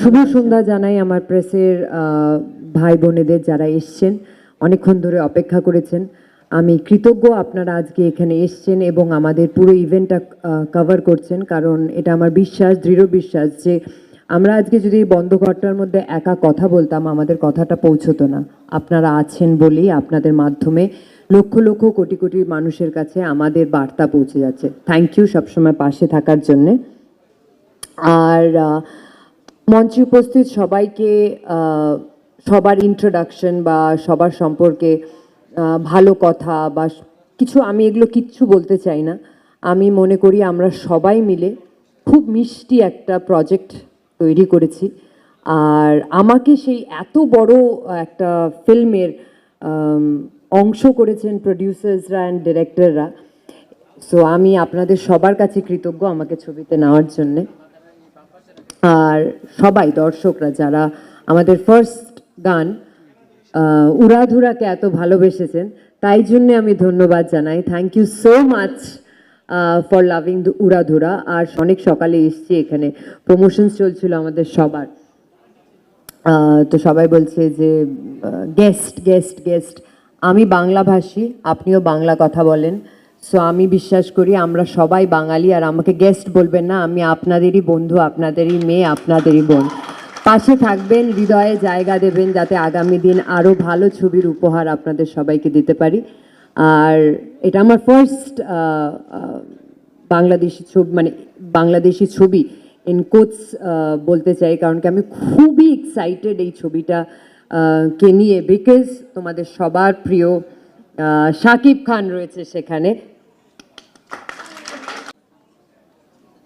শুভ সন্ধ্যা জানাই আমার প্রেসের ভাই বোনেদের যারা এসছেন। অনেকক্ষণ ধরে অপেক্ষা করেছেন। আমি কৃতজ্ঞ আপনারা আজকে এখানে এসছেন এবং আমাদের পুরো ইভেন্টটা কভার করছেন। কারণ এটা আমার বিশ্বাস, দৃঢ় বিশ্বাস যে আমরা আজকে যদি বন্ধ ঘরটার মধ্যে একা কথা বলতাম, আমাদের কথাটা পৌঁছতো না। আপনারা আছেন বলেই আপনাদের মাধ্যমে লক্ষ লক্ষ কোটি কোটি মানুষের কাছে আমাদের বার্তা পৌঁছে যাচ্ছে। থ্যাংক ইউ সবসময় পাশে থাকার জন্যে। আর মঞ্চে উপস্থিত সবাইকে সবার ইন্ট্রোডাকশন বা সবার সম্পর্কে ভালো কথা বা কিছু আমি এগুলো কিচ্ছু বলতে চাই না। আমি মনে করি আমরা সবাই মিলে খুব মিষ্টি একটা প্রজেক্ট তৈরি করেছি। আর আমাকে সেই এত বড় একটা ফিল্মের অংশ করেছেন প্রডিউসার্সরা অ্যান্ড ডিরেক্টররা সো আমি আপনাদের সবার কাছে কৃতজ্ঞ আমাকে ছবিতে নেওয়ার জন্যে। আর সবাই দর্শকরা যারা আমাদের ফার্স্ট গান উড়াধুরাকে এত ভালোবেসেছেন, তাই জন্যে আমি ধন্যবাদ জানাই। Thank you so much for loving উড়াধুরা আর অনেক সকালে এসছি এখানে। প্রমোশনস চলছিল আমাদের সবার। তো সবাই বলছে যে গেস্ট গেস্ট গেস্ট আমি বাংলাভাষী, আপনিও বাংলা কথা বলেন। সো আমি বিশ্বাস করি আমরা সবাই বাঙালি আর আমাকে গেস্ট বলবেন না, আমি আপনাদেরই বন্ধু, আপনাদেরই মেয়ে, আপনাদেরই বোন। পাশে থাকবেন, হৃদয়ে জায়গা দেবেন যাতে আগামী দিন আরও ভালো ছবির উপহার আপনাদের সবাইকে দিতে পারি। আর এটা আমার ফার্স্ট বাংলাদেশি ছবি মানে বাংলাদেশি ছবি ইন কোটস বলতে চাই, কারণ কি আমি খুবই এক্সাইটেড এই ছবিটা কে নিয়ে বিকজ তোমাদের সবার প্রিয় শাকিব খান রয়েছে সেখানে।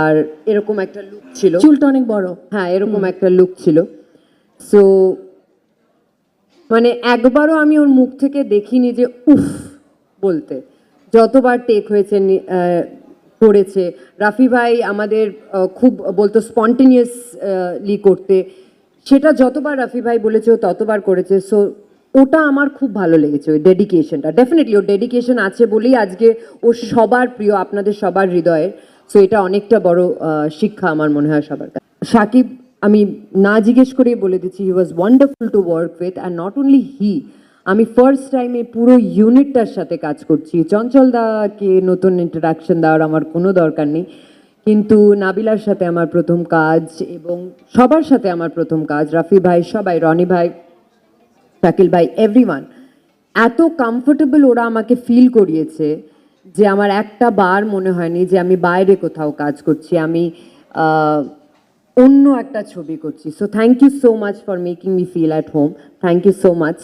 আর এরকম একটা লুক ছিল। চুলটা অনেক বড়। হ্যাঁ এরকম একটা লুক ছিল। সো মানে একবারও আমি ওর মুখ থেকে দেখিনি যে উফ বলতে। যতবার টেক হয়েছে করেছে। রাফি ভাই আমাদের খুব বলতো স্পন্টেনিয়াসলি করতে। সেটা যতবার রাফি ভাই বলেছে ও ততবার করেছে। সো ওটা আমার খুব ভালো লেগেছে ওই ডেডিকেশনটা ডেফিনেটলি ওর ডেডিকেশন আছে বলেই আজকে ও সবার প্রিয় আপনাদের সবার হৃদয়ের। সো এটা অনেকটা বড় শিক্ষা আমার মনে হয় সবার কাছে। সাকিব, আমি না জিজ্ঞেস করেই বলে দিচ্ছি he was wonderful to work with and not only he আমি ফার্স্ট টাইমে পুরো ইউনিটটার সাথে কাজ করছি। চঞ্চল দাকে নতুন ইন্টারাকশন দেওয়ার আমার কোনো দরকার নেই। কিন্তু নাবিলার সাথে আমার প্রথম কাজ এবং সবার সাথে আমার প্রথম কাজ, রাফি ভাই, সবাই, রনি ভাই, শাকিল ভাই এভরিওয়ান এত কমফোর্টেবল ওরা আমাকে ফিল করিয়েছে। যে আমার একটা বার মনে হয়নি যে আমি বাইরে কোথাও কাজ করছি, আমি অন্য একটা ছবি করছি। So thank you so much for making me feel at home thank you so much